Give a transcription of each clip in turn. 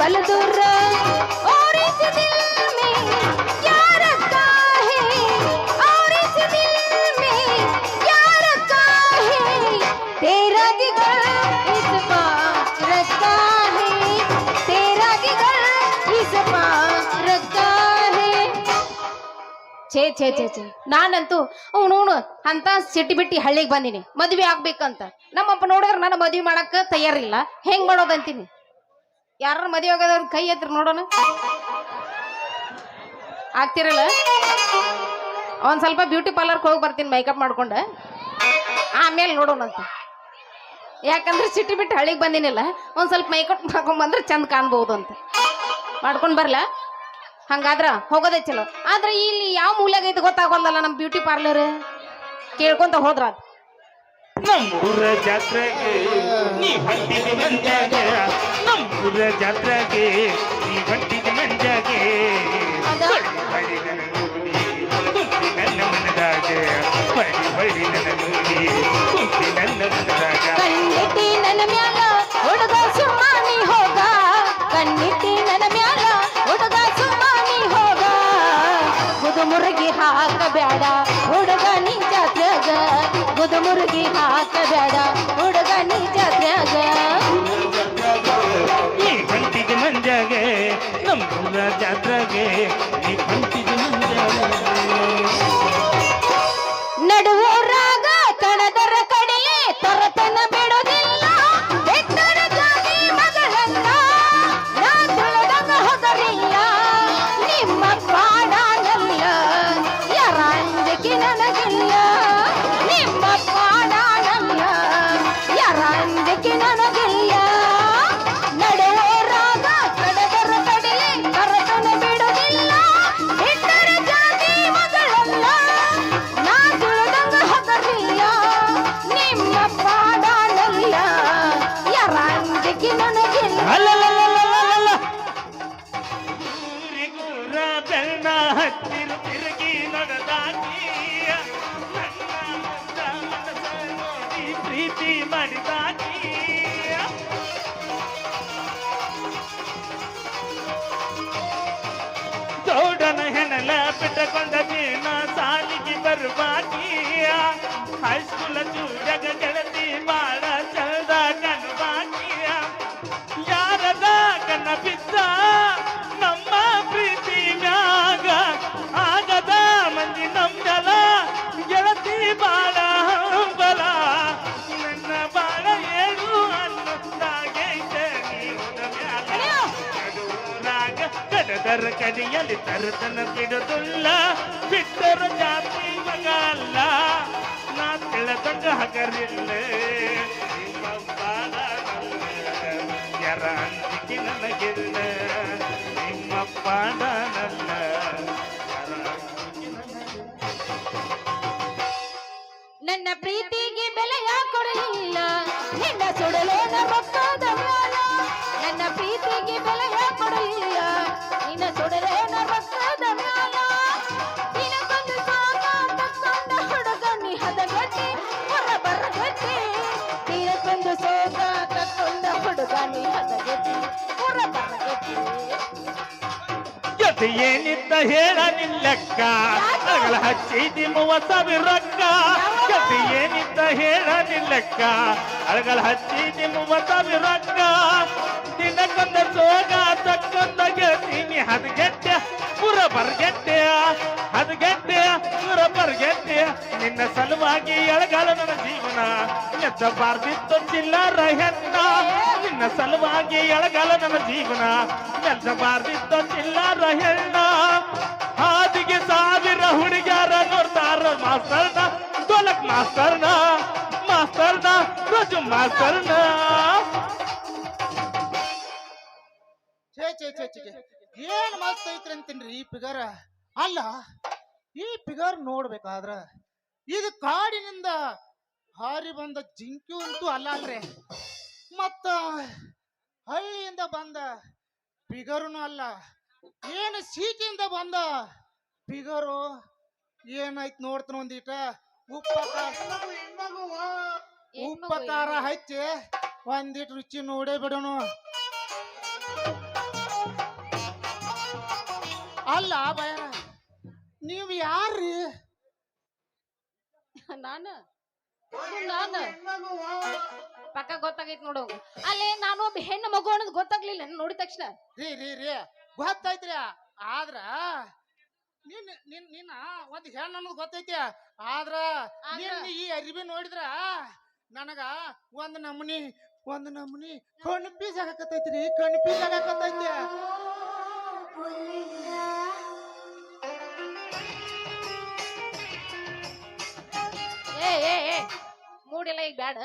बल दूर और इस दिल में क्या रखा है और इस दिल में क्या रखा है तेरा जिगर इस पास रखा है तेरा जिगर इस पास रखा है ಛೇ ಛೇ ಛೇ ಛೇ ನಾನಂತೂ ಅವನು ಅವನು ಅಂತ ಸಿಟಿ ಬಿಟ್ಟಿ ಹಳ್ಳಿಗೆ ಬಂದಿನಿ ಮದ್ವೆ ಆಗ್ಬೇಕಂತ ನಮ್ಮಪ್ಪ ನೋಡಿದ್ರೆ ನನ್ನ ಮದ್ವೆ ಮಾಡಕ್ಕ ತಯಾರಿಲ್ಲ ಹೆಂಗ್ ಮಾಡೋದಂತೀನಿ ಯಾರ ಮದುವೆ ಆಗೋದವ್ರ ಕೈ ಎತ್ತರ ನೋಡೋಣ? ಆಗ್ತಿರಲ್ಲ? ಒಂದು ಸ್ವಲ್ಪ ಬ್ಯೂಟಿ ಪಾರ್ಲರ್ಗೆ ಹೋಗಿ ಬರ್ತೀನಿ ಮೇಕಪ್ ಮಾಡ್ಕೊಂಡು. ಆಮೇಲೆ ನೋಡೋಣಂತ ಯಾಕಂದ್ರೆ ಸಿಟಿ ಬಿಟ್ಟು ಹಳ್ಳಿಗೆ ಬಂದಿನಿಲ್ಲ, ಒಂದು ಸ್ವಲ್ಪ ಮೇಕಪ್ ಮಾಡ್ಕೊಂಬಂದ್ರೆ ಚಂದ ಕಾಣ್ಬೋದು ಅಂತ. ಮಾಡ್ಕೊಂಡು ಬರಲ? ಹಂಗಾದ್ರ ಹೋಗೋದೇ ಚಲೋ. ಆದ್ರೆ ಇಲ್ಲಿ ಯಾವ ಮೂಲ್ಯಾಗ ಐತೆ ಗೊತ್ತಾಗೋಲ್ಲಲ್ಲ ನಮ್ಮ ಬ್ಯೂಟಿ ಪಾರ್ಲರ್ ಕೇಳ್ಕೊಂತ ಹೋದ್ರ ಅದ್. ನಮ್ಮೂರ ಜಾತ್ರೆಗೆ ನೀ ಹೊಂಟಿದ ಮಂಜಾಗೆ ನಮ್ಮೂರ ಜಾತ್ರೆಗೆ ನೀ ಹೊಂಟಿದ ಮಂಜಾಗೆ ನನ್ನ ನೋಡಿ ಕುಂತಿ ನನ್ನ ಮನದಾಗೆ. ಹೊಡಿ ಹೊಡಿ ನನ್ನ ನೋಡಿ ಕುಂತಿ ನನ್ನ ಮನದಾಗ. ಕಣ್ಣಿಟ್ಟಿ ನನ್ನ ಮ್ಯಾಲ ಹುಡುಗ ಸುಮಾನಿ ಹೋಗ. ಕಣ್ಣಿಟ್ಟಿ ನನ್ನ ಮ್ಯಾಲ ಮುದುಮುರುಗಿ ಹಾಕಬೇಡ. ಹುಡುಗ ನೀ ಜಾತ್ರೆಗ ಮುದುಮುರುಗಿ ಹಾಕಬೇಡ. ಹುಡುಗ ನೀ ಜಾತ್ರೆಗ ನೀ ಬಂತಿಗೆ ಮಂಜಾಗೆ ನಮ್ಮ ಜಾತ್ರೆಗೆ ನೀ ಬಂತಿಗೆ ಮಂಜಾಗೆ. ಬಿಟ್ಟಕೊಂಡ ಜೀನ ಸಾಲಿಗೆ ಬರ್ಬಾಕಿಯ ಹೈಸ್ಕೂಲ ಚೂಡಗ ಗೆಳತಿ ಬಾಳ ಕಣ್ಣ ನಮ್ಮ ಪ್ರೀತಿ ಮ್ಯಾಗ ಆಗದ ಮಂದಿ ನಮ್ದಲ. ಗೆಳತಿ ಬಾಳ ಹಂಬಲ. ನನ್ನ ಬಾಳ ಏರು ಅನ್ನುತ್ತಾಗ ಕಡದರ ಕಡಿಯಲ್ಲಿ ತರತನ ಬಿಡುದಿಲ್ಲ. ಬಿಟ್ಟರ ಜಾತಿ ಮಗ ಅಲ್ಲ. ನಾ ತಿಳದಂಗ ಹಗರಿಲ್ಲ. ಬಾಳ ಯಾರ ನನಗಿಲ್ಲ ನನ್ನ ಪ್ರೀತಿಗೆ ಬೆಲೆಯ ಕೊಡಲಿಲ್ಲ, ನಿನ್ನ ಸುಡಲೇ ಮ್ಯಾಲ ನನ್ನ ಪ್ರೀತಿಗೆ ಬೆಲೆಯ ಕೊಡಲಿಲ್ಲ, ನಿನ್ನ ಸುಡಲೇನ ರೊಕ್ಕದ ಜೊತೆ ಏನಿತ್ತ ಹೇಳ ನಿಲ್ಲಕ್ಕ. ಅಗಲ ಹಚ್ಚಿದಿ ಮೂವತ್ ಸಾವಿರ ರೊಕ್ಕ. ಜೊತೆ ಏನಿತ್ತ ಹೇಳ ನಿಲ್ಲಕ್ಕ. ಅಳಗಳ ಹಚ್ಚಿದಿ ಮೂವತ್ ಸಾವಿರ ರೊಕ್ಕ. ದಿನಕ್ಕೊಂದ ಸೋಗ ತಕ್ಕೊಂದ ಗೆಳ್ತೀನಿ ಹದಗೆಟ್ಟೆ ಪುರ ಬರ್ಗೆಟ್ಟೆ, ಹದಗೆಟ್ಟೆ, ಪುರ ಬರ್ಗೆಟ್ಟೆ. ನಿನ್ನ ಸಲುವಾಗಿ ಎಳಗಾಲ ನನ್ನ ಜೀವನ. ನೆಚ್ಚಬಾರ್ದಿತ್ತು ಚಿಲ್ಲರ ಹೆಣ್ಣ ನಿನ್ನ ಸಲುವಾಗಿ ಎಳಗಾಲ ನನ್ನ ಜೀವನ. ನೆಚ್ಚಬಾರ್ದಿತ್ತು ಚಿಲ್ಲರ ಹೆಣ್ಣ ಹಾದಿಗೆ ಸಾವಿರ ಹುಡುಗ್ಯಾರ ನೋಡ್ತಾರ ಮಾಸ್ತರ್ನ, ದೊಲಕ್ ಮಾಸ್ತರ್ನ ಮಾಸ್ತರ್ನ, ರುಜು ಮಾಸ್ತರ್ನ. ಛೇ ಛೇ ಛೇ ಛೇ. ಏನ್ ಮಸ್ತ್ ಐತ್ರಿ ಅಂತೀನ್ರಿ ಈ ಫಿಗರ್ ಅಲ್ಲ ಈ ಪಿಗರ್ ನೋಡ್ಬೇಕಾದ್ರ ಇದು ಕಾಡಿನಿಂದ ಹಾರಿ ಬಂದ ಜಿಂಕೆ ಅಂತೂ ಅಲ್ಲ ಅಲ್ರಿ ಮತ್ತ ಹಳ್ಳಿಯಿಂದ ಬಂದ ಪಿಗರುನು ಅಲ್ಲ. ಏನು ಸೀಟಿಯಿಂದ ಬಂದ ಪಿಗರು ಏನಾಯ್ತು ನೋಡ್ತಾನ ಒಂದೀಟ ಉಪ್ಪಕಾರ ಉಪ್ಪಕಾರ ಹಚ್ಚಿ ಒಂದಿಟ್ ರುಚಿ ನೋಡೇ ಬಿಡೋನು. ಅಲ್ಲ ಬಯರ ನೀವು ಯಾರ್ರಿ ನಾನು? ನಾನು ಪಕ್ಕ ಗೊತ್ತಾಗೈತ್ ನೋಡು. ಅಲ್ಲೇ ನಾನು ಒಬ್ಬ ಹೆಣ್ಣು ಮಗು ಅನ್ನೋದು ಗೊತ್ತಾಗ್ಲಿಲ್ಲ ನೋಡಿದ ತಕ್ಷಣ. ರೀ ರೀ ರೀ. ಗೊತ್ತೈತ್ರಿ. ಆದ್ರ ನಿನ್ ನಿನ್ ನಿನ್ನ ಒಂದ್ ಹೆಣ್ಣು ಅನ್ನೋದು ಗೊತ್ತೈತಿ. ಆದ್ರ? ನಿನ್ನ ಈ ಅರಿವಿ ನೋಡಿದ್ರ ನನಗ ಒಂದ್ ನಮ್ನಿ ಒಂದ್ ನಮ್ನಿ ಕಣ್ಪೀಸ್ ಆಗಕತ್ತೈತ್ರಿ ಕಣ್ಪೀಸ್ ಆಗಕತ್ತೈತಿ ಏ ಏ ಏ, ಮೂಡಿಲ್ಲ ಈಗ ಬ್ಯಾಡ.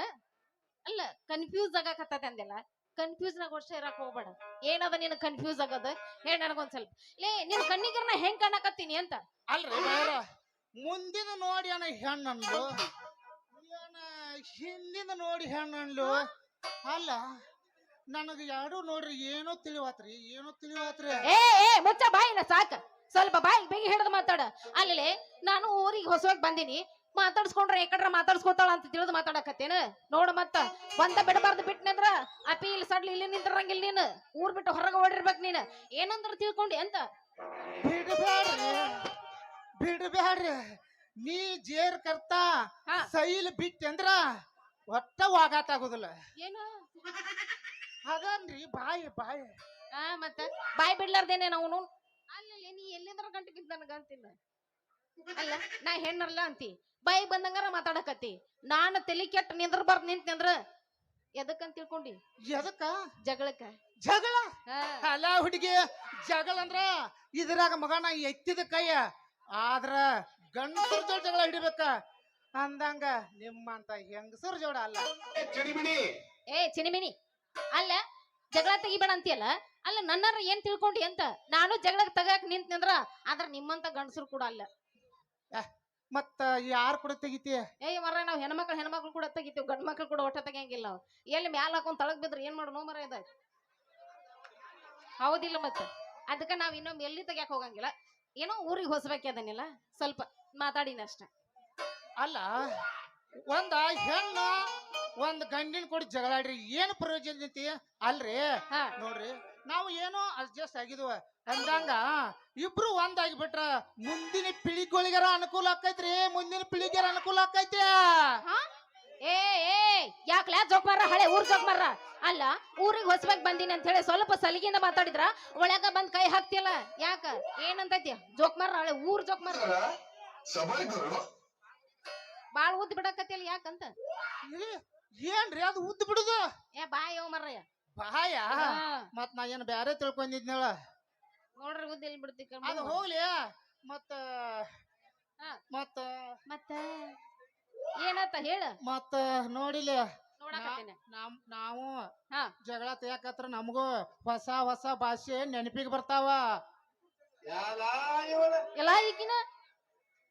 ಅಲ್ಲ ಕನ್ಫ್ಯೂಸ್ ಆಗಕತ್ತದ ಅಂದಿಲ್ಲ ಕನ್ಫ್ಯೂಸ್ ನಾಗ ವರ್ಷ ಇರಕ್ ಹೋಗ್ಬೇಡ. ಏನದ ನಿನ್ ಕನ್ಫ್ಯೂಸ್ ಆಗದ? ಹೇಳ ನನಗೊಂದ್ ಸ್ವಲ್ಪ ಲೇ, ನಿನ್ ಕಣ್ಣಿಗರ್ನ ಹೆಂಗ್ ಕಾಣಕತ್ತೀನಿ ಅಂತ? ಅಲ್ರಿ ಬೇರ ಮುಂದಿನ ನೋಡಿ ಅಣ್ಣ ಹೆಣ್ಣು ಹಿಂದಿನ ನೋಡಿ ಹೆಣ್ಣು ಅಲ್ಲ ನನಗ ಯಾರು ನೋಡ್ರಿ ಏನೋ ತಿಳಿವಾತ್ರಿ ಏನೋ ತಿಳಿವಾತ್ರಿ. ಏ ಏ ಮುಚ್ಚ ಬಾಯಿನ ಸಾಕ. ಸ್ವಲ್ಪ ಬಾಯಿ ಬೇಗ ಹಿಡಿದು ಮಾತಾಡ. ಅಲ್ಲಿ ನಾನು ಊರಿಗೆ ಹೊಸವಾಗಿ ಬಂದಿನಿ. ಮಾತಾಡ್ಸ್ಕೊಂಡ್ರೆ ಯಾಕಡ್ರ ಮಾತಾಡ್ಸ್ಕೊತಾಳ ಅಂತ ತಿಳಿದು ಮಾತಾಡಕತ್ತೇನ? ನೋಡ ಮತ್ತ ಒಂದ ಬಿಡಬಾರ್ದು ಬಿಟ್ನಂದ್ರ ಅಪಿ ಇಲ್ಲಿ ಸಡ್ಲಿ ಇಲ್ಲಿ ನಿಂತಿರಂಗಿಲ್ಲ ನೀನು. ಊರ್ ಬಿಟ್ಟು ಹೊರಗೆ ಓಡಿರ್ಬೇಕು ನೀನು. ಏನಂದ್ರ ತಿಳ್ಕೊಂಡಿ ಅಂತ. ಬಿಡಬ್ಯಾಡ್ರಿ ಬಿಡಬ್ಯಾಡ್ರಿ. ನೀ ಜೇರ್ ಕರ್ತಾ. ಸೈಲ್ ಬಿಟ್ಟಂದ್ರ ಒಟ್ಟ ವಾಗಾತ ಆಗುದಿಲ್ಲ. ಏನು? ಅದನ್ರಿ ಬಾಯಿ ಬಾಯಿ. ಆ ಮತ್ತೆ? ಬಾಯಿ ಬಿಡ್ಲಾರ್ದೇನೆ ಅವನು? ಅಲ್ಲಲ್ಲಿ ನೀ ಎಲ್ಲಿಂದ್ರ ಗಂಟೆ ಬಿದ್ದ ನನಗಂತಿಲ್ಲ ಅಲ್ಲ ನಾ ಹೆಣ್ಣಲ್ಲ ಅಂತಿ. ಬಾಯಿ ಬಂದಂಗಾರ ಮಾತಾಡಕತ್ತಿ. ನಾನು ತಲೆ ಕೆಟ್ಟ ನಿಂದ್ರಬಾರ್ದು ನಿಂತ್ನಂದ್ರ ಎದಕ್ಕಂತ ತಿಳ್ಕೊಂಡಿ? ಎದಕ್ಕ? ಜಗಳಕ್ಕ. ಜಗಳ? ಹಾ. ಅಲ್ಲ ಹುಡುಗಿ ಜಗಳ ಅಂದ್ರ ಇದ್ರಾಗ ಮಗನ ಎತ್ತಿದ ಕೈಯ ಆದ್ರ ಗಂಡಸರ ಜೋಡ ಜಗಳ ಹಿಡಿಬೇಕ. ಅಂದಂಗ ನಿಮ್ಮಂತ ಹೆಂಗಸರ ಜೋಡ ಅಲ್ಲ. ಏ ಚಿನಿಮಿನಿ ಅಲ್ಲ ಜಗಳ ತೆಗಿಬೇಡ ಅಂತೀಯಲ್ಲ? ಅಲ್ಲ ನನ್ನರ ಏನ್ ತಿಳ್ಕೊಂಡಿ ಅಂತ? ನಾನು ಜಗಳ ತಗಾಕ್ ನಿಂತ್ನಂದ್ರ ಆದ್ರ ನಿಮ್ಮಂತ ಗಂಡಸರು ಕೂಡ ಅಲ್ಲ. ಮತ್ತ ಯಾರ್ ಕೂಡ ತೆಗಿತಿ ಏಯ್ ಮರ ನಾವ್ ಹೆಣ್ಮಕ್ಳು ಹೆಣ್ಮಕ್ಳು ಕೂಡ ತೆಗಿತೀವಿ ಗಂಡ್ ಮಕ್ಳು ಕೂಡ ಒಟ್ಟ ತೆಗಿಯಂಗಿಲ್ಲ ನಾವು ಎಲ್ಲಿ ಮ್ಯಾಲ ಹಾಕೊಂಡ್ ತಳಗ್ ಬಿದ್ರ ಏನ್ ಮಾಡೋಣ ಮರ ಇದ ಹೌದಿಲ್ಲ ಮತ್ತ? ಅದಕ್ಕ ನಾವ್ ಇನ್ನೊಮ್ಮೆ ಎಲ್ಲಿ ತೆಗ್ಯಾಕ್ ಹೋಗಂಗಿಲ್ಲ. ಏನೋ ಊರಿಗೆ ಹೊಸಬೇಕದನ್ನಿಲ್ಲ ಸ್ವಲ್ಪ ಮಾತಾಡಿನ ಅಷ್ಟ. ಅಲ್ಲ ಒಂದ ಹೆಣ್ಣು ಒಂದ್ ಗಂಡಿನ ಕೂಡ ಜಗಳಾಡ್ರಿ ಏನ್ ಪ್ರಯೋಜನ ಐತಿ? ಅಲ್ರಿ ಹಾ. ನೋಡ್ರಿ ನಾವು ಏನೋ ಅಡ್ಜಸ್ಟ್ ಆಗಿದ್ವ. ಅಂದಂಗ ಇಬ್ರು ಒಂದಾಗಿ ಬಿಟ್ರ ಮುಂದಿನ ಪೀಳಿಗೆಗಳಿಗಾರ ಅನುಕೂಲ ಆಕೈತ್ರಿ ಮುಂದಿನ ಪೀಳಿಗೆರ ಅನುಕೂಲ ಆಕೈತಿ ಹಾ? ಏ ಏ ಯಾಕ್ಲ ಜೋಕ್ ಮಾರ ಹಳೆ ಊರ್ ಜೋಕ್ ಮಾರ ಅಲ್ಲ ಊರಿಗೆ ಹೊಸವಾಗಿ ಬಂದೀನಿ ಅಂತ ಹೇಳಿ ಸ್ವಲ್ಪ ಸಲಿಗೆಯಿಂದ ಮಾತಾಡಿದ್ರ ಒಳಗ ಬಂದ್ ಕೈ ಹಾಕ್ತಿಯಲ್ಲ ಯಾಕ? ಏನಂತೈತಿ? ಜೋಕ್ ಮಾರ ಹಳೆ ಊರ್ ಜೋಕ್ ಮಾರ ಬಾಳ್ ಉದ್ ಬಿಡಕತ್ತಿಯಲ್ಲ ಯಾಕಂತ? ಏನ್ರಿ ಅದು ಉದ್ದ ಬಿಡುದು? ಏ ಬಾಯ್ ಮರ್ರಯ್ಯ ಬಾಯ? ಮತ್ ನಾ ಏನ್ ಬ್ಯಾರೆ ತಿಳ್ಕೊಂಡಿದ್ನಳ ನೋಡ್ರಿ ಉದ್ದ ಎಲ್ಲಿ ಬಿಡ್ತಿ ಅದು ಹೋಗ್ಲಿ. ಮತ್ತ ಹಾ. ಮತ್ತ ಮತ್ತ ಏನತ್ತ ಹೇಳ? ಮತ್ತ ನೋಡಿಲ್ಲ ನೋಡಕತ್ತೀನಿ. ನಾವು ಹಾ. ಜಗಳ ತೆಗಿಯಕತ್ರ ನಮಗೂ ಹೊಸ ಹೊಸ ಭಾಷೆ ನೆನಪಿಗೆ ಬರ್ತಾವ. ಎಲ್ಲ ಈಗಿನ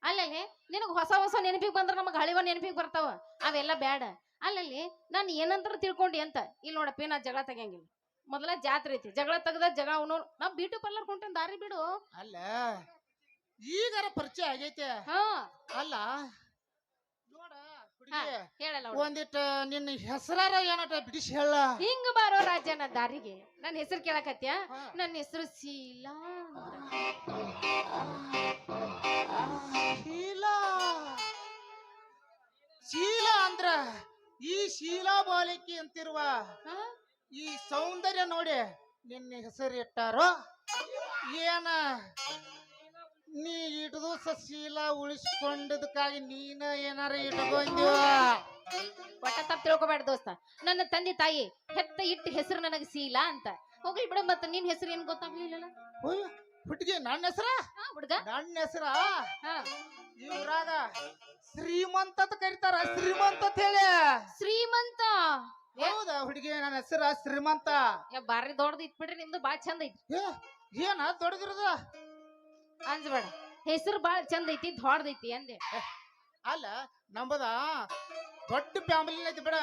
ಅಲ್ಲಲ್ಲಿ ನಿನಗ ಹೊಸ ಹೊಸ ನೆನಪಿಗೆ ಬಂದ್ರ ನಮಗ್ ಹಳಿವ ನೆನಪಿಗೆ ಬರ್ತಾವ. ಅವೆಲ್ಲ ಬ್ಯಾಡ. ಅಲ್ಲಲ್ಲಿ ನಾನು ಏನಂತ ತಿಳ್ಕೊಂಡಿ ಅಂತ. ಇಲ್ಲಿ ನೋಡಪ್ಪ ನಾ ಜಗಳ ತೆಗಿಯಂಗಿಲ್ಲ. ಮೊದಲ ಜಾತ್ರೆ ಐತಿ ಜಗಳ ತೆಗ್ದ ಜಗಳ ಅವನು ನಾ ಬ್ಯೂಟಿ ಪಾರ್ಲರ್ ಕೊಂಟೇನ್ ದಾರಿ ಬಿಡು. ಅಲ್ಲ ಈಗಾರ ಪರಿಚಯ ಆಗೈತೆ. ಹಾ. ಅಲ್ಲ ನೋಡ ಹಾ, ಹುಡುಗಿ ಹೇಳಲ್ಲ ಅವ್ಳು. ಒಂದಿಟ್ಟು ನಿನ್ನ ಹೆಸರಾರ ಏನಟ ಬಿಡಿಸಿ ಹೇಳ. ಹಿಂಗ್ ಬಾರೋ ರಾಜನ ದಾರಿಗೆ. ನನ್ನ ಹೆಸರು ಕೇಳಕತ್ಯ ಹಾ. ನನ್ನ ಹೆಸರು ಶೀಲಾ ಅಂತ. ಶೀಲಾ. ಶೀಲಾ ಅಂದ್ರ ಈ ಶೀಲಾ ಬಾಲಿಕೆ ಅಂತಿರುವ? ಈ ಸೌಂದರ್ಯ ನೋಡಿ ನಿನ್ನ ಹೆಸರು ಇಟ್ಟಾರೋ ಏನ? ನೀ ಇಟದು ಶೀಲ ಉಳಿಸ್ಕೊಂಡದಕ್ಕಾಗಿ ನೀನ ಏನಾರ ಇಟ್ಕೊಂಡ್ಯೋ ಒಟ್ಟ ತಪ್ಪ ತಿಳ್ಕೊಬೇಡ ದೋಸ್ತ. ನನ್ನ ತಂದೆ ತಾಯಿ ಹೆತ್ತ ಇಟ್ಟ ಹೆಸರು ನನಗೆ ಶೀಲಾ ಅಂತ. ಹೋಗ್ಲಿ ಬಿಡ ಮತ್ತ ನಿನ್ ಹೆಸರು ಏನ್ ಗೊತ್ತಾಗ್ಲಿಲ್ಲ ಹುಡುಗಿ ನನ್ನ ಹೆಸರ? ಹುಡ್ಗ. ನನ್ನ ಹೆಸರ? ಇವ್ರಾಗ ಶ್ರೀಮಂತ ಅಂತ ಕರಿತಾರ ಶ್ರೀಮಂತ ಅಂತ ಹೇಳಿ. ಶ್ರೀಮಂತ? ಹೌದ ಹುಡುಗಿ ನನ್ನ ಹೆಸರ ಶ್ರೀಮಂತ. ಏ, ಬಾರಿ ದೊಡ್ಡದು ಇತ್ ಬಿಡ್ರಿ ನಿಮ್ದು ಬಾಳ ಚಂದ ಐತಿ. ಏ, ಏನ ದೊಡ್ಡದಿರದ? ಅಂಜಬೇಡ ಹೆಸರು ಬಾಳ ಚಂದ ಐತಿ ದೊಡ್ಡದೈತಿ ಅಂದೆ. ಅಲ್ಲ ನಂಬದ ದೊಡ್ಡ ಫ್ಯಾಮಿಲಿ ಐತಿ ಬಿಡ.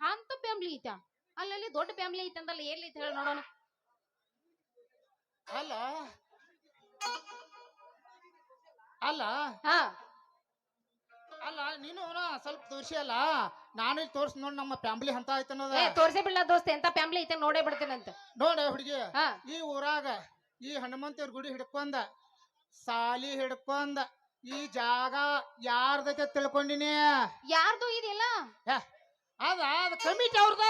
ಅಂತ ಫ್ಯಾಮ್ಲಿ ಐತ? ಅಲ್ಲಲ್ಲಿ ದೊಡ್ಡ ಫ್ಯಾಮಿಲಿ ಐತಿ ಅಂದಲ್ಲ ಎಲ್ಲಿ ಐತಿ ಹೇಳಿ ನೋಡೋಣ. ಅಲ್ಲ ಅಲ್ಲ? ಹಾ. ಅಲ್ಲ ನೀನು ಅವ್ನ ಸ್ವಲ್ಪ ತೋರಿಸಿ ಅಲ್ಲ? ನಾನು ಇಲ್ಲಿ ತೋರ್ಸ್ ನೋಡ್ ನಮ್ಮ ಫ್ಯಾಮಿಲಿ ಅಂತ ಅನ್ನೋದ. ಏ ತೋರ್ಸೇ ಬಿಡ್ಲ ದೋಸ್ತ ಎಂತ ಫ್ಯಾಮಿಲಿ ಐತೆ ನೋಡೇ ಬಿಡ್ತೇನಂತ ನೋಡ ಹುಡುಗಿ ಹಾ. ಈ ಊರಾಗ ಈ ಹನುಮಂತೇವ್ರ ಗುಡಿ ಹಿಡ್ಕೊಂದ ಸಾಲಿ ಹಿಡ್ಕೊಂಡ ಈ ಜಾಗ ಯಾರ್ದೈತೆ ತಿಳ್ಕೊಂಡಿನಿ? ಯಾರ್ದು ಇದೆಲ್ಲ? ಹೇ, ಅದ ಅದ ಕಮಿಟಿ ಅವ್ರದ.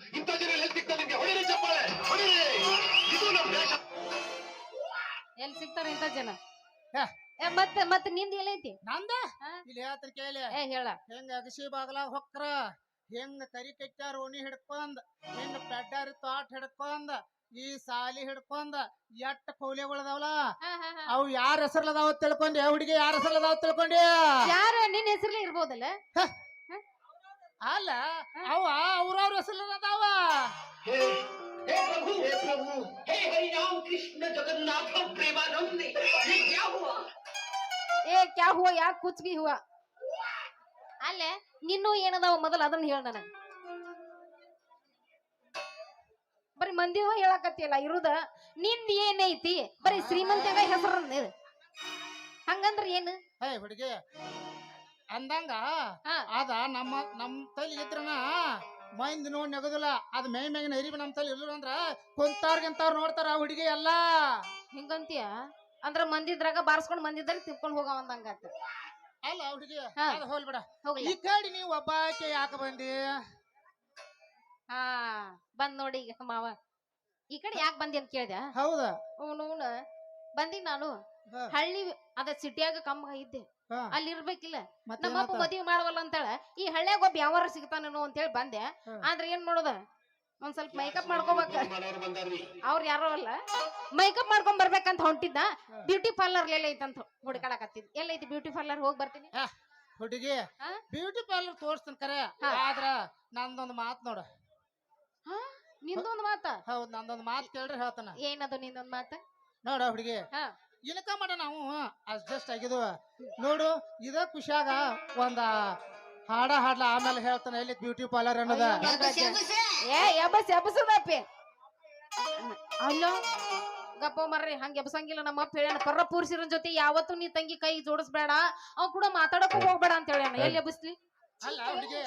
ಇಂಥ ಜನ ಎಲ್ಲಿ ಸಿಗ್ತಾರೆ ನಿಮ್ಗೆ ಹೊಡಿರಿ ಚಪ್ಪಾಳೆ ಹೊಡಿರಿ ಇದು ನಮ್ಮ ದೇಶ ಎಲ್ಲಿ ಸಿಗ್ತಾರ ಇಂಥ ಜನ? ಮತ್ತೆ ಮತ್ತೆ ನಿಂದ ಎಲ್ಲೈತಿ? ನಂದ? ಇಲ್ಲಿ ಹೇಳ್ತೀನಿ ಕೇಳಿ. ಏ ಹೇಳ. ಹೆಂಗ ಅಗಸಿ ಬಾಗಲ ಹೊಕ್ರ? ಹೆಂಗ ಕರಿ ಕಚ್ಚಾರ ಓಣಿ ಹಿಡ್ಕೊಂಡ್ ಹೆಂಗ ಪೆಡ್ಡಾರಿ ತೋಟ ಹಿಡ್ಕೊಂಡ್ ಈ ಸಾಲಿ ಹಿಡ್ಕೊಂಡ್ ಎಟ್ಟ ಕೌಲೆಗಳದಾವಲ್ಲ ಹಾ, ಹಾ, ಹಾ. ಅವು ಯಾರ ಹೆಸರ್ಲದಾವ ತಿಳ್ಕೊಂಡಿ? ಹುಡುಗಿ ಯಾರ ಹೆಸರ್ಲದಾವ ತಿಳ್ಕೊಂಡಿ? ಯಾರು? ನಿನ್ನ ಹೆಸರಲ್ಲಿ ಇರ್ಬೋದಲ್ಲ? ಅಲ್ಲ ಅವ ಅವ್ರವ್ರ ಹೆಸರ್ಲದಾವ हे हे प्रभु हे प्रभु हे हरि राम कृष्ण जगन्नाथ प्रेमानंद ये क्या हुआ ಏ ಕ್ಯಾ ಹೂವ ಯಾ ಕುಚ್ ಬಿ ಹೂವ ಅಲ್ಲೇ ನಿನ್ನೂ ಏನದಾವ ಮೊದಲು ಅದನ್ನ ಹೇಳ ನನಗ ಬರೀ ಮಂದಿವ ಹೇಳಕತ್ತಿಯಲ್ಲ ಇರುದ ನಿಂದ ಏನೈತಿ ಬರೀ ಶ್ರೀಮಂತಗ ಹೆಸರು ಹಂಗಂದ್ರ ಏನು ಹೇ ಹುಡುಗಿ ಅಂದಂಗ ಹಾ. ಅದ ನಮ್ಮ ನಮ್ ತಲೆ ಇದ್ರನ ಮಂದಿ ನೋಡಿ ನೆಗದಿಲ್ಲ ಅದ್ ಮೈ ಮ್ಯಾಗಿನ ಅರಿವಿ ನಮ್ ತಲೆ ಇರ್ಲಿಲ್ಲ ಅಂದ್ರ ಕುಂತಾರ್ಗಿಂತಾವ್ರ ನೋಡ್ತಾರ ಆ ಹುಡುಗಿ ಎಲ್ಲ. ಹಿಂಗಂತೀಯ? ಅಂದ್ರ ಮಂದಿದ್ರಾಗ ಬಾರ್ಸ್ಕೊಂಡ್ ಮಂದಿದ್ರಾಗ ತಿಳ್ಕೊಂಡ್ ಹೋಗವ ಅಂದಂಗಾತ ಅಲ್ಲ ಹುಡುಗಿ ಹಾ. ಅದ ಹೋಲ್ಬಿಡ ಹೋಗ್ಲಿ. ಈ ಕಡೆ ನೀವು ಒಬ್ಬಾಕೆ ಯಾಕೆ ಬಂದಿ? ಹಾ ಬಂದ್ ನೋಡಿ ಈಗ ಮಾವ. ಈ ಕಡೆ ಯಾಕೆ ಬಂದಿ ಅಂತ ಕೇಳ್ದ? ಹೌದ? ಅವನು ಬಂದಿ ನಾನು. ಹಾ. ಹಳ್ಳಿ ಅದ ಸಿಟಿಯಾಗ ಕಮ್ಮ ಇದ್ದೆ. ಅಲ್ಲಿ ಇರ್ಬೇಕಿಲ್ಲ. ನಮ್ಮ ನಮ್ಮಪ್ಪ? ಮದ್ವಿ ಮಾಡವಲ್ಲ ಅಂತೇಳ ಈ ಹಳ್ಳ್ಯಾಗ ಒಬ್ಬ ಯಾವಾರ ಅಂತ ಹೇಳಿ ಬಂದೆ. ಆದ್ರೆ ಏನ್ ಮಾಡೋದ? ಒಂದ್ ಸ್ವಲ್ಪ ಮೇಕಪ್ ಮಾಡ್ಕೋಬೇಕ. ಅವ್ರ ಯಾರೋ ಅಲ್ಲ. ಮೇಕಪ್ ಮಾಡ್ಕೊಂಡ್ ಬರ್ಬೇಕಂತ ಹೊಂಟಿದ್ದ. ಬ್ಯೂಟಿ ಪಾರ್ಲರ್ ಎಲ್ಲ ಐತಂತ ಎಲ್ಲ ಐತಿ ಬ್ಯೂಟಿ ಪಾರ್ಲರ್ ಹೋಗಿ ಬರ್ತೀನಿ. ಹುಡುಗಿ? ಬ್ಯೂಟಿ ಪಾರ್ಲರ್ ತೋರಿಸ್ತೀನಿ ಕರೆ. ಆದ್ರ ನಂದೊಂದು ಮಾತ್ ನೋಡ. ನಿಂದೊಂದು ಮಾತಾ ಮಾತ? ಹೌದ್ ನಂದೊಂದು ಮಾತ್ ಕೇಳ್ರಿ ಹೇಳ್ತಾನ. ಏನದು ನಿಂದೊಂದು ಮಾತ? ನೋಡ ಹುಡುಗಿ. ಹಾ. ಇನ್ಕ ಮಾಡ ನಾವು. ಅಡ್ಜಸ್ಟ್ ಆಗಿದ್ವ. ನೋಡು ಇದ ಖುಷಿಯಾಗ ಒಂದ ಹಾಡ ಹಾಡ್ಲ ಆಮೇಲೆ ಹೇಳ್ತಾನೆ ಇಲ್ಲಿ ಬ್ಯೂಟಿ ಪಾರ್ಲರ್ ಅನ್ನೋದ. ಏ ಎಬ್ಬಸ್ ಎಬ್ಬಸದಪ್ಪಿ ಅಲ್ಲೋ ಗಪ್ಪ ಮರ್ರಿ ಹಂಗ ಎಬ್ಸಂಗಿಲ್ಲ ನಮ್ಮ ಅಪ್ಪ ಹೇಳ್ಯಾನ ಕರ್ರ ಪೂರ್ಸಿರನ್ ಜೊತೆ ಯಾವತ್ತು ನೀ ತಂಗಿ ಕೈ ಜೋಡಿಸ್ಬೇಡ. ಅವ್ ಕೂಡ ಮಾತಾಡಕ್ಕೂ ಹೋಗ್ಬೇಡ ಅಂತ ಹೇಳ್ಯಾನ. ಎಲ್ಲಿ ಎಬ್ಬಸ್ಲಿ? ಅಲ್ಲ ಹುಡುಗಿ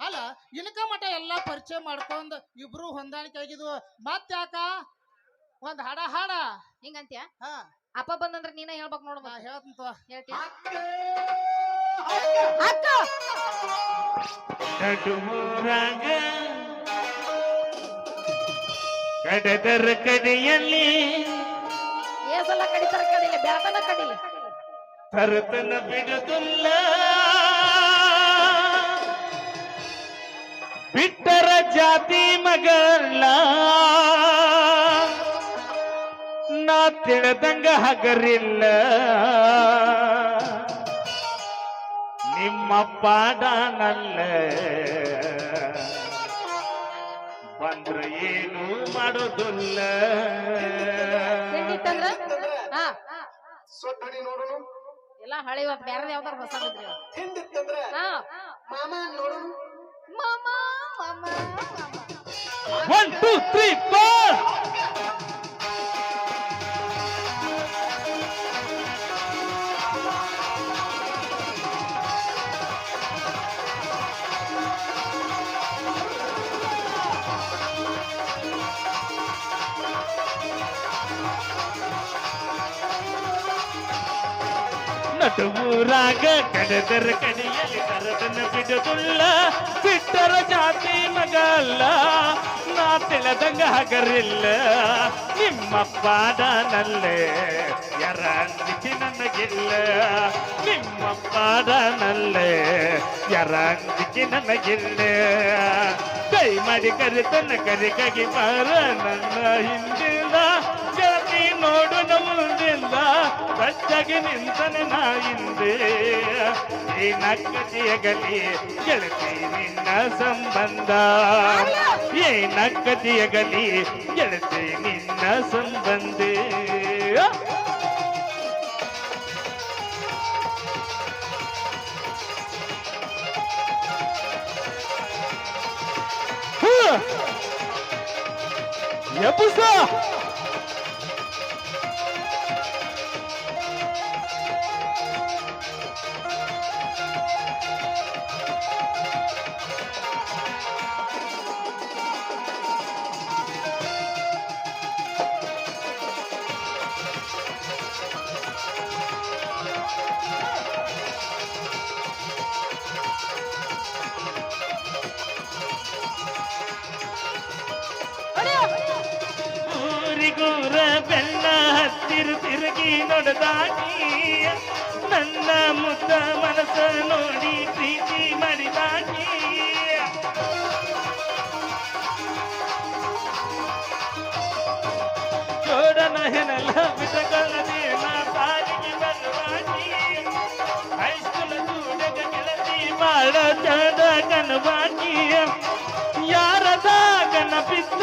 ಅಲ್ಲ ಇನ್ಕ ಮಠ ಎಲ್ಲಾ ಪರಿಚಯ ಮಾಡ್ಕೊಂಡ್ ಇಬ್ರು ಹೊಂದಾಣಿಕೆ ಆಗಿದ್ವು. ಮತ್ ಯಾಕ ಒಂದ್ ಹಾಡ ಹಾಡ. ಹಿಂಗಂತ್ಯ? ಹಾ. ಅಪ್ಪ ಬಂದಂದ್ರ ನೀನ ಹೇಳ್ಬೇಕ್ ನೋಡ ನಾ ಮತ್ತೆ. ಹೇಳ್ತೀನಿ ಅಕ್ಕ ಅಕ್ಕ! ನಡುಮೂರಾಗ ಕಡದರ ಕಡೆಯಲ್ಲಿ ಏಸಲ್ಲ ಕಡಿತಾರ ಕಡಿಲಿ ಬೆಳತನ ಕಡಿಲ್ಲ ತರತನ ಬಿಡದುಲ್ಲ. ಬಿಟ್ಟರ ಜಾತಿ ಮಗಲ್ಲ. ತಿಳಿದಂಗ ಹಗರಿಲ್ಲ. ನಿಮ್ಮ ಪಾಡನಲ್ಲ ಬಂದ್ರ ಏನು ಮಾಡೋದಿಲ್ಲ. ನೋಡೋನು? ಎಲ್ಲ ಹಳೆ ಇವತ್ತು ಬೇರೆ ಯಾವ್ದಾರ ಹೊಸ ಹಿಂದಿತ್ತಂದ್ರ ಹಾ. ಮಾಮ ನೋಡೋನು? ಮಾಮ ಮಾಮ ಮಾಮ. ಒನ್ ಟೂ ತ್ರೀ ಫೋರ್ ನಡುವೂರಾಗ ಕಡದರ ಕಡೆಯಲ್ಲಿ ಕರದನ ಬಿಡುದಿಲ್ಲ ಬಿಟ್ಟರ ಜಾತಿ ಮಗಲ್ಲ, ನಾ ತಿಳಿದಂಗ ಹಗರಿಲ್ಲ. ನಿಮ್ಮ ಪಾಡನಲ್ಲೇ ಯಾರ ಅಂಜಿಕೆ ನನಗಿಲ್ಲ. ನಿಮ್ಮ ಪಾಡನಲ್ಲೇ ಯಾರ ಅಂಜಿಕೆ ನನಗಿಲ್ಲ. ಕೈ ಮಾಡಿ ಕರಿತನ ಕರಿ ಕಗಿ ಬಾರ ನನ್ನ ಹಿಂದಿಲ್ಲ ಬಚ್ಚಾಗಿ ನಿಂತನೆ ನಾ ಹಿಂದೆ ಈ ನಕ್ಕದಿಯಗಲಿ ಗೆಳತಿ ನಿನ್ನ ಸಂಬಂಧ ಈ ನಕ್ಕದಿಯಗಲಿ ಗೆಳತಿ ನಿನ್ನ ಸಂಬಂಧಿ ಎಬ್ಬುಸ ಹುಡುಗೂರ ಬೆಲ್ಲ ಹತ್ತಿರ ತಿರುಗಿ ನೋಡದಾಗಿ ನನ್ನ ಮುದ್ದ ಮನಸ್ಸ ನೋಡಿ ಪ್ರೀತಿ ಮಾಡಿದಾಗಿ ಜೋಡನ ಹೆನಲ ಬಿಟ್ಟಕೊಳ್ಳದೇನ ಬಾಗಿಗೆ ಬರುವಾಗಿ ಹೈಸ್ಕೂಲ್ ದೂಡಗ ಗೆಳತಿ ಬಾಳ ಚಂದ ಕನವಾಗಿ ಯಾರದ ಕನಪಿದ್ದ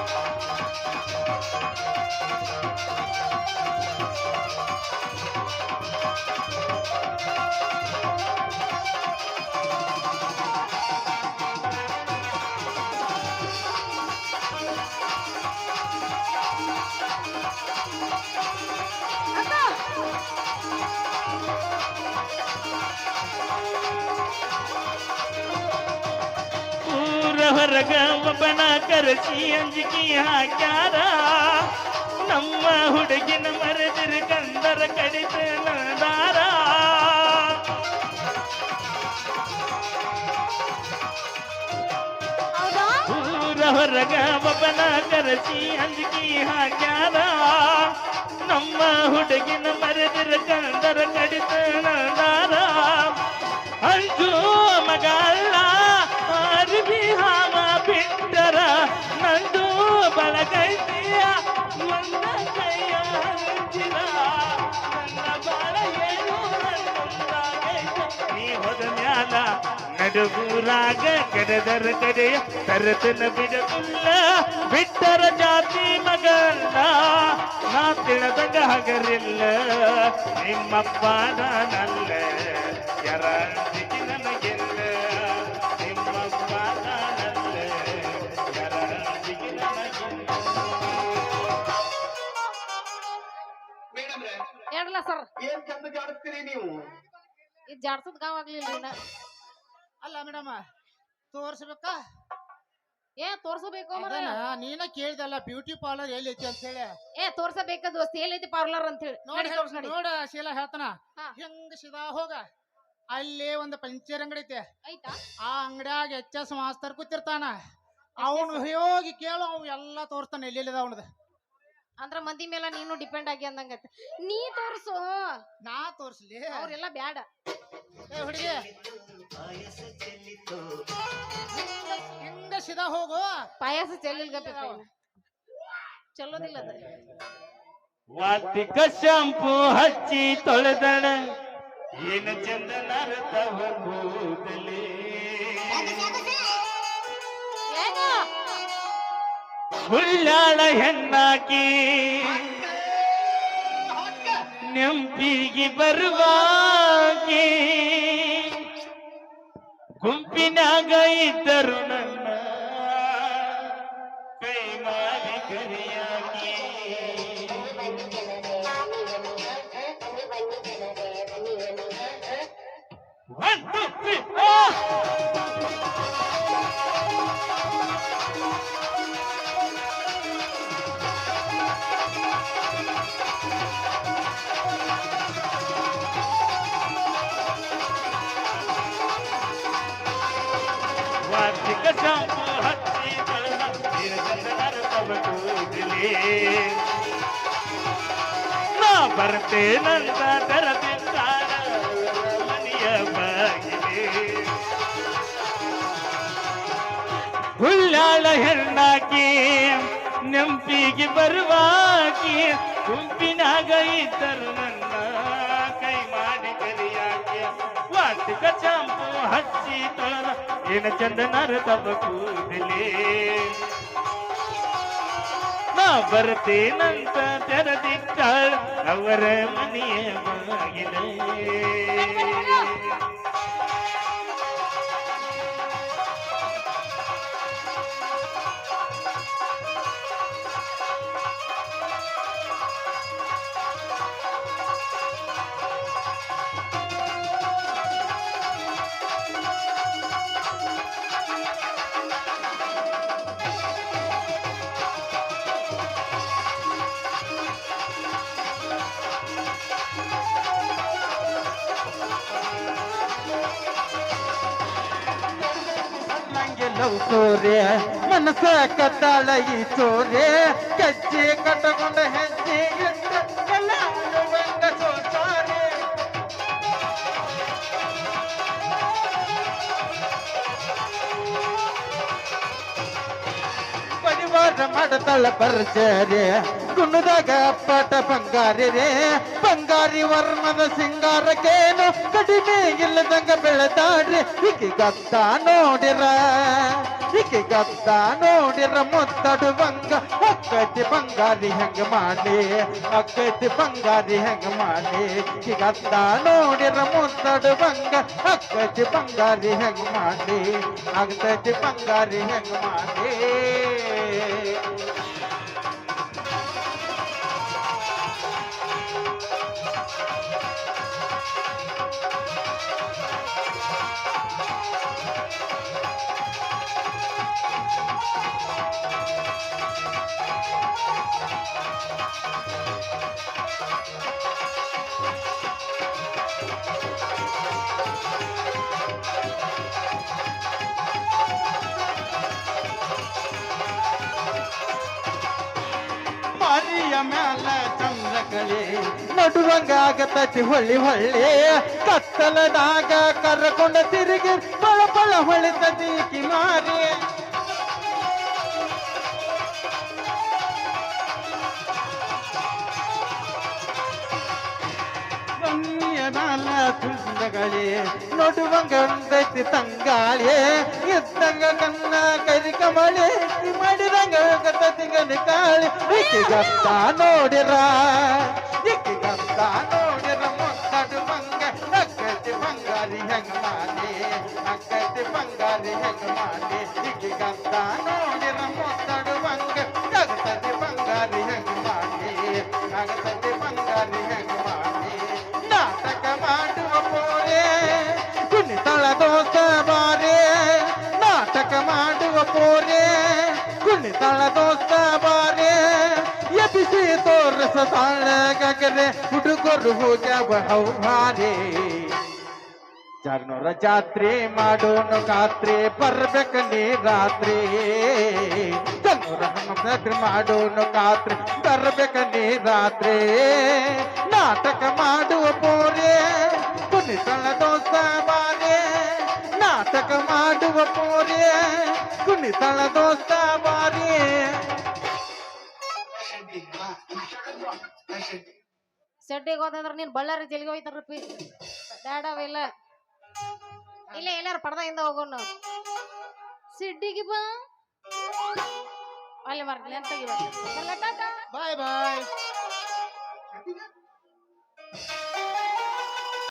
ಹೊರಗ ಒಬ್ಬನ ಕರೆಸಿ ಅಂಜಿಕಿ ಹಾಕ್ಯಾರ. ನಮ್ಮ ಹುಡುಗಿನ ಮರೆದಿರ ಕಂದರ ಕಡಿತ ದಾರ ಹೌದಾ? ಊರ ಹೊರಗ ಒಬ್ಬನ ಕರೆಸಿ ಅಂಜಿಕಿ ಹಾಕ್ಯಾರ. ನಮ್ಮ ಹುಡುಗಿನ ಮರೆದಿರ ಕಂದರ ಕಡಿತ ದಾರ ಅಂಜು ಮಗಳ ನಡುಗೂರಾಗ ಕಡೆದರ ಕಡೆಯ ತರತನ ಬಿಡದಿಲ್ಲ ಬಿಟ್ಟರ ಜಾತಿ ಮಗಲ್ಲ ನಾ ತಿಳಿದಂಗ ಹಗರಿಲ್ಲ. ನಿಮ್ಮಪ್ಪ ನಾನಲ್ಲ ಯಾರಂದಿಗೆ ಹೇಳಲ್ಲ ಸರ್ ಏನ್ ಚಂದ ಜಾಡಿಸ್ತೀರಿ ನೀವು? ಇದು ಜಾಡ್ಸದ್ ಗಾವ್ ಆಗ್ಲಿಲ್ಲ ಅಲ್ಲ ಮೇಡಮ್ ತೋರ್ಸ್ಬೇಕಾ? ಏ ತೋರ್ಸಬೇಕು ಮರ ಅದನ್ನ ನೀನ ಕೇಳ್ದಲ್ಲ ಬ್ಯೂಟಿ ಪಾರ್ಲರ್ ಎಲ್ಲಿ ಐತಿ ಅಂತ ಹೇಳಿ. ಏ ತೋರ್ಸಬೇಕ ದೋಸ್ತ ಎಲ್ಲೈತಿ ಪಾರ್ಲರ್ ಅಂತ ಹೇಳಿ. ನೋಡಿ ನಡಿ ತೋರ್ಸ್ ನಡಿ. ನೋಡ ಶೀಲಾ ಹೇಳ್ತಾನ. ಹಾ. ಹೆಂಗ ಸಿದಾ ಹೋಗ? ಅಲ್ಲಿ ಒಂದು ಪಂಚರ್ ಅಂಗಡಿ ಐತೆ. ಆಯ್ತಾ? ಆ ಅಂಗಡ್ಯಾಗ ಎಚ್ ಎಸ್ ಮಾಸ್ತರ್ ಕೂತಿರ್ತಾನ. ಅವನು ಹೋಗಿ ಕೇಳು ಅವ್ ಎಲ್ಲಾ ತೋರ್ಸ್ತಾನೆ ಎಲ್ಲೆಲ್ಲಿದ ಅವನದ. ಅಂದ್ರ ಮಂದಿ ಮೇಲೆ ನೀನು ಡಿಪೆಂಡ್ ಆಗಿ ಅಂದಂಗತ್ತೆ ನೀ ತೋರ್ಸು. ನಾ ತೋರ್ಸ್ಲಿ? ಅವ್ರೆಲ್ಲ ಬ್ಯಾಡ. ಏ ಹುಡುಗಿ. ಹಿಂಗ ಸಿದಾ ಹೋಗು? ಪಾಯಸ ಚೆಲ್ಲಿಲ್ ಚೆಲ್ಲೋದಿಲ್ಲ ಅದ. ವಾತಿಕ ಶಾಂಪು ಹಚ್ಚಿ ತೊಳೆದಣ. ಏನು ಚಂದನ ಕೂದಲೇ ಹುಳ್ಳಾಳ ಹೆಣ್ಣಾಕಿ ನೆಂಪಿಗೆ ಬರುವಾಗಿ ಗುಂಪಿನಾಗ ಇದ್ದರು ನನ್ನ ಕೈ ಮಾಡಿ ಕರಿಯಾಗಿ One, two, three, four. ವಾರ್ಷಿಕ ಶಾಂಪು ಹಚ್ಚಿ ತೊಳೆದ ನೀರಚಂದನರ ತವ ಕೂದಲೇ ನಾ ಬರ್ತೇನಂತ ತೆರದಿದ್ದಾರ ಮನೆಯ ಬಾಗಿಲೇ ಹುಳ್ಳಾಳ ಹೆಣ್ಣಾಕಿ ನೆಂಪಿಗೆ ಬರುವಾಗಿ ಗುಂಪಿನಾಗ ಇದ್ದರು ನನ್ನ ಕೈ ಮಾಡಿ ಕರಿಯಾಕೆ ವಾಟಿಕ ಚಾಂಪು ಹಚ್ಚಿ ತೊಳೆದ ಏನ ಚಂದನರ ತಬ ಕೂದಲೇ. ನಾ ಬರ್ತೇನಂತ ತೆರದಿಟ್ಟಾಳ ಅವರ ಮನೆಯ ಬಾಗಿಲೇ. ನಂಗೆ ಲವ್ ಸೋರೆ ಮನಸ ಕತ್ತಾಳ ಈ ಸೋರೆ ಕಚ್ಚಿ ಕಟ್ಟಕೊಂಡ ಹೆಜ್ಜೆ ಪರಿವಾರ ಮಾಡತಾಳ ಬರ್ಜರೆ ಗುಣದಾಗ ಅಪ್ಪಟ ಬಂಗಾರ ರೇ ಬಂಗಾರಿ ವರ್ಮದ ಸಿಂಗಾರಕ್ಕೇನು? ಕಡಿಮೆ ಇಲ್ಲದಂಗ ಬೆಳೆದಾಡ್ರಿ. ಈಗೀಗತ್ತ ನೋಡಿರ ಈಗೀಗತ್ತ ನೋಡಿರ ಮುತ್ತಡುವಂಗ. ಅಕ್ಕತಿ ಬಂಗಾರಿ ಹೆಂಗ ಮಾಡಿ, ಅಕ್ಕತಿ ಬಂಗಾರಿ ಹೆಂಗ ಮಾಡಿ. ಈಗತ್ತ ನೋಡಿರ, ಮುತ್ತಡುವಂಗ. ಅಕ್ಕತಿ ಬಂಗಾರಿ ಹೆಂಗ ಮಾಡಿ ಆಗ್ತತಿ ಬಂಗಾರಿ ಹೆಂಗ ಮಾಡಿ. ಮ್ಯಾಲ ಚಂದ್ರಕಲೆ ನಡುವಂಗ ಆಗತತಿ ಹೊಳ್ಳಿ ಹೊಳ್ಳಿ ಕತ್ತಲದಾಗ ಕರ್ಕೊಂಡ ತಿರುಗಿ ಪಳ ಬಳ ಹೊಳಿತದಿ ಕಿಮಾರಿ ಬನ್ನಿಯ ಮ್ಯಾಲ ಚಂದ್ರಗಳೇ ನೋಡುವಂಗ ಒಂದೈತಿ ತಂಗಾಳಿ ಇದ್ದಂಗ ಕನ್ನ ಕರಿ ಕಮಳಿ ಮಾಡಿದಂಗ ಗತತಿಗನ ಕಾಳಿ ಇಕ್ಕಿಗತ್ತ ನೋಡಿರ ಇಕ್ಕಿಗತ್ತ ನೋಡಿರ ಮುತ್ತಡುವಂಗ ಅಕ್ಕತಿ ಬಂಗಾರಿ ಹೆಂಗ ಮಾಡಿ ಅಕ್ಕತಿ ಬಂಗಾರಿ ಹೆಂಗ ಮಾಡಿ ಇಕ್ಕಿಗತ್ತ ನೋಡಿರ ಮುತ್ತಡುವಂಗ ಅಗತತಿ ಬಂಗಾರಿ ಹೆಂಗ ಮಾಡಿ ಅಗತತಿ ದೋಸ ಬಾರೆ ನಾಟಕ ಮಾಡುವ ಪೋರೆ ಕುಣಿತಳ ದೋಸ ಬಾರೆ ಎಬಿಸಿ ತೋರಸ ತಾಳಗರೆ ಹುಡುಗರು ಹೋಗ್ಯಾವ ಹೌ ಭಾರೆ ಜಾಗ್ನೂರ ಜಾತ್ರೆ ಮಾಡೋನು ಖಾತ್ರಿ ಬರ್ಬೇಕ ನೀ ರಾತ್ರಿ ಜನ್ನೂರ ಜಾತ್ರೆ ಮಾಡೋನು ಖಾತ್ರಿ ಬರ್ಬೇಕ ನೀ ರಾತ್ರಿ ನಾಟಕ ಮಾಡುವ ಪೋರೆ ಕುಣಿತಳ ದೋಸ ಬಾರೆ ನಾಟಕ ಮಾಡುವ ಪೋರೆ ಕುಣಿತಳ ದೋಸ್ತ ಬಾರಿ. ಸಡ್ಡಿಗೆ ಹೋದಂದ್ರ ನೀನ್ ಬಳ್ಳಾರಿ ಜೈಲಿಗೆ ಹೋಯ್ತಾರಪ್ಪಿ ಬೇಡವಿಲ್ಲ ಇಲ್ಲ. ಎಲ್ಲಾರು ಪಡ್ದಾಗಿಂದ ಹೋಗೋಣ ಸಿಡ್ಡಿಗೆ ಬಾ. ಅಲ್ಲಿ ಬರ್ತೀನಿ ಅಂತ ಬಾಯ್ ಬಾಯ್